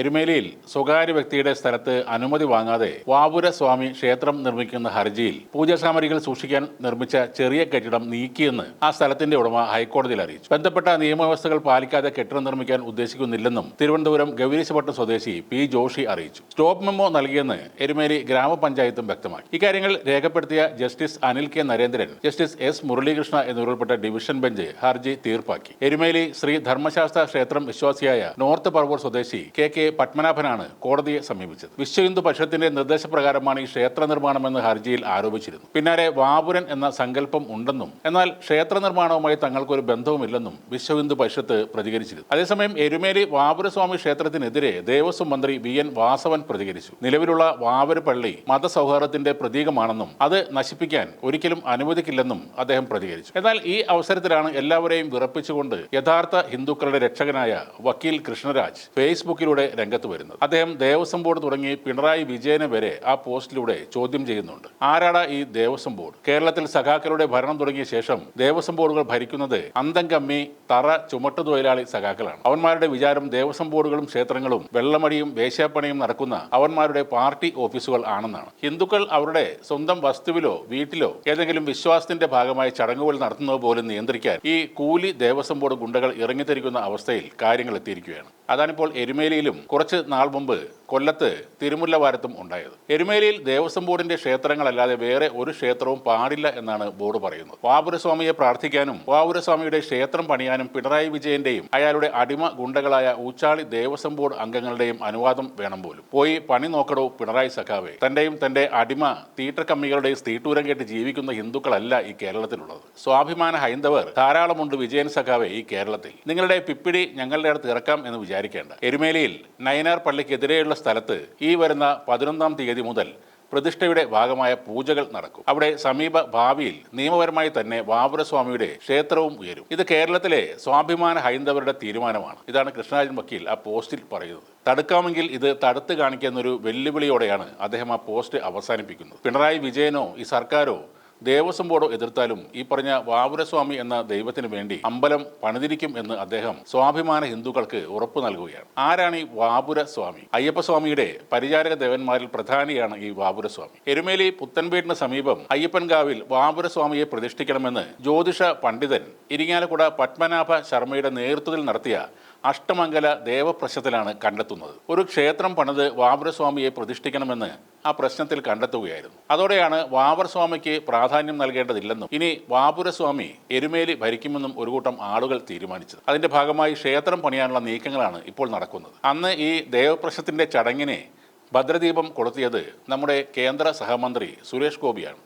എരുമേലിയിൽ സ്വകാര്യ വ്യക്തിയുടെ സ്ഥലത്ത് അനുമതി വാങ്ങാതെ വാപുര സ്വാമി ക്ഷേത്രം നിർമ്മിക്കുന്ന ഹർജിയിൽ പൂജാസാമഗ്രികൾ സൂക്ഷിക്കാൻ നിർമ്മിച്ച ചെറിയ കെട്ടിടം നീക്കിയെന്ന് ആ സ്ഥലത്തിന്റെ ഉടമ ഹൈക്കോടതിയിൽ അറിയിച്ചു. ബന്ധപ്പെട്ട നിയമവ്യവസ്ഥകൾ പാലിക്കാതെ കെട്ടിടം നിർമ്മിക്കാൻ ഉദ്ദേശിക്കുന്നില്ലെന്നും തിരുവനന്തപുരം ഗൗരീശപട്ടം സ്വദേശി പി ജോഷി അറിയിച്ചു. സ്റ്റോപ്പ് മെമ്മോ നൽകിയെന്ന് എരുമേലി ഗ്രാമപഞ്ചായത്തും വ്യക്തമാക്കി. ഇക്കാര്യങ്ങൾ രേഖപ്പെടുത്തിയ justice Anil K Narendran justice S Muralikrishna എന്നിവരുൾപ്പെട്ട division bench ഹർജി തീർപ്പാക്കി. എരുമേലി ശ്രീ ധർമ്മശാസ്ത്ര ക്ഷേത്രം വിശ്വാസിയായ നോർത്ത് പറവൂർ സ്വദേശി കെ കെ പത്മനാഭനാണ് കോടതിയെ സമീപിച്ചത്. വിശ്വഹിന്ദു പക്ഷത്തിന്റെ നിർദ്ദേശപ്രകാരമാണ് ഈ ക്ഷേത്ര നിർമ്മാണമെന്ന് ഹർജിയിൽ ആരോപിച്ചിരുന്നു. പിന്നാലെ വാപുരൻ എന്ന സങ്കല്പം ഉണ്ടെന്നും എന്നാൽ ക്ഷേത്ര നിർമ്മാണവുമായി തങ്ങൾക്കൊരു ബന്ധവുമില്ലെന്നും വിശ്വഹിന്ദു പരിഷത്ത് പ്രതികരിച്ചിരുന്നു. അതേസമയം എരുമേലി വാപുരസ്വാമി ക്ഷേത്രത്തിനെതിരെ ദേവസ്വം മന്ത്രി വി എൻ വാസവൻ പ്രതികരിച്ചു. നിലവിലുള്ള വാവര് പള്ളി മതസൗഹാർദ്ദത്തിന്റെ പ്രതീകമാണെന്നും അത് നശിപ്പിക്കാൻ ഒരിക്കലും അനുവദിക്കില്ലെന്നും അദ്ദേഹം പ്രതികരിച്ചു. എന്നാൽ ഈ അവസരത്തിലാണ് എല്ലാവരെയും വിറപ്പിച്ചുകൊണ്ട് യഥാർത്ഥ ഹിന്ദുക്കളുടെ രക്ഷകനായ വക്കീൽ കൃഷ്ണരാജ് ഫേസ്ബുക്കിലൂടെ രംഗത്ത് വരുന്നത്. അദ്ദേഹം ദേവസ്വം ബോർഡ് തുടങ്ങി പിണറായി വിജയനെ വരെ ആ പോസ്റ്റിലൂടെ ചോദ്യം ചെയ്യുന്നുണ്ട്. ആരാടാ ഈ ദേവസ്വം ബോർഡ്? കേരളത്തിൽ സഖാക്കളുടെ ഭരണം തുടങ്ങിയ ശേഷം ദേവസ്വം ബോർഡുകൾ ഭരിക്കുന്നത് അന്തം കമ്മി തറ ചുമട്ടുതൊഴിലാളി സഖാക്കളാണ്. അവന്മാരുടെ വിചാരം ദേവസ്വം ബോർഡുകളും ക്ഷേത്രങ്ങളും വെള്ളമടിയും വേശ്യാപ്പണിയും നടക്കുന്ന അവന്മാരുടെ പാർട്ടി ഓഫീസുകൾ ആണെന്നാണ്. ഹിന്ദുക്കൾ അവരുടെ സ്വന്തം വസ്തുവിലോ വീട്ടിലോ ഏതെങ്കിലും വിശ്വാസത്തിന്റെ ഭാഗമായി ചടങ്ങുകൾ നടത്തുന്നത് പോലും നിയന്ത്രിക്കാൻ ഈ കൂലി ദേവസ്വം ബോർഡ് ഗുണ്ടകൾ ഇറങ്ങിത്തിരിക്കുന്ന അവസ്ഥയിൽ കാര്യങ്ങൾ എത്തിയിരിക്കുകയാണ്. അതാണിപ്പോൾ എരുമേലിയിലും കുറച്ച് നാൾ മുമ്പ് കൊല്ലത്ത് തിരുമുല്ലവാരത്തും ഉണ്ടായത്. എരുമേലിയിൽ ദേവസ്വം ബോർഡിന്റെ ക്ഷേത്രങ്ങളല്ലാതെ വേറെ ഒരു ക്ഷേത്രവും പാടില്ല എന്നാണ് ബോർഡ് പറയുന്നത്. വാപുരസ്വാമിയെ പ്രാർത്ഥിക്കാനും വാപുരസ്വാമിയുടെ ക്ഷേത്രം പണിയാനും പിണറായി വിജയന്റെയും അയാളുടെ അടിമ ഗുണ്ടകളായ ഊച്ചാളി ദേവസ്വം ബോർഡ് അംഗങ്ങളുടെയും അനുവാദം വേണം പോലും. പോയി പണി നോക്കടോ പിണറായി സഖാവെ. തന്റെയും തന്റെ അടിമ തീട്ടക്കമ്മികളുടെയും സ്ത്രീട്ടൂരം കേട്ട് ജീവിക്കുന്ന ഹിന്ദുക്കളല്ല ഈ കേരളത്തിലുള്ളത്. സ്വാഭിമാന ഹൈന്ദവർ ധാരാളമുണ്ട് വിജയൻ സഖാവെ ഈ കേരളത്തിൽ. നിങ്ങളുടെ പിപ്പിടി ഞങ്ങളുടെ അടുത്ത് ഇറക്കാം എന്ന് വിചാരിക്കേണ്ട. എരുമേലിയിൽ നയനാർ പള്ളിക്കെതിരെയുള്ള സ്ഥലത്ത് ഈ വരുന്ന പതിനൊന്നാം തീയതി മുതൽ പ്രതിഷ്ഠയുടെ ഭാഗമായ പൂജകൾ നടക്കും. അവിടെ സമീപ ഭാവിയിൽ നിയമപരമായി തന്നെ വാപുരസ്വാമിയുടെ ക്ഷേത്രവും ഉയരും. ഇത് കേരളത്തിലെ സ്വാഭിമാന ഹൈന്ദവരുടെ തീരുമാനമാണ്. ഇതാണ് കൃഷ്ണരാജൻ വക്കീൽ ആ പോസ്റ്റിൽ പറയുന്നത്. തടുക്കാമെങ്കിൽ ഇത് തടുത്ത് കാണിക്കുന്നൊരു വെല്ലുവിളിയോടെയാണ് അദ്ദേഹം ആ പോസ്റ്റ് അവസാനിപ്പിക്കുന്നത്. പിണറായി വിജയനോ ഈ സർക്കാരോ ദേവസ്വം ബോർഡോ എതിർത്താലും ഈ പറഞ്ഞ വാപുരസ്വാമി എന്ന ദൈവത്തിന് വേണ്ടി അമ്പലം പണിതിരിക്കും എന്ന് അദ്ദേഹം സ്വാഭിമാന ഹിന്ദുക്കൾക്ക് ഉറപ്പു നൽകുകയാണ്. ആരാണ് ഈ വാപുരസ്വാമി അയ്യപ്പസ്വാമിയുടെ പരിചാരക ദേവന്മാരിൽ പ്രധാനിയാണ് ഈ വാപുരസ്വാമി എരുമേലി പുത്തൻപേട്ടിന് സമീപം അയ്യപ്പൻകാവിൽ വാപുരസ്വാമിയെ പ്രതിഷ്ഠിക്കണമെന്ന് ജ്യോതിഷ പണ്ഡിതൻ ഇരിങ്ങാലക്കുട പത്മനാഭ ശർമ്മയുടെ നേതൃത്വത്തിൽ നടത്തിയ അഷ്ടമംഗല ദേവപ്രശ്നത്തിലാണ് കണ്ടെത്തുന്നത്. ഒരു ക്ഷേത്രം പണിത് വാമരസ്വാമിയെ പ്രതിഷ്ഠിക്കണമെന്ന് ആ പ്രശ്നത്തിൽ കണ്ടെത്തുകയായിരുന്നു. അതോടെയാണ് വാവരസ്വാമിക്ക് പ്രാധാന്യം നൽകേണ്ടതില്ലെന്നും ഇനി വാപുരസ്വാമി എരുമേലി ഭരിക്കുമെന്നും ഒരു കൂട്ടം ആളുകൾ തീരുമാനിച്ചത്. അതിന്റെ ഭാഗമായി ക്ഷേത്രം പണിയാനുള്ള നീക്കങ്ങളാണ് ഇപ്പോൾ നടക്കുന്നത്. അന്ന് ഈ ദേവപ്രശ്നത്തിന്റെ ചടങ്ങിനെ ഭദ്രദീപം കൊളുത്തിയത് നമ്മുടെ കേന്ദ്ര സഹമന്ത്രി സുരേഷ് ഗോപിയാണ്.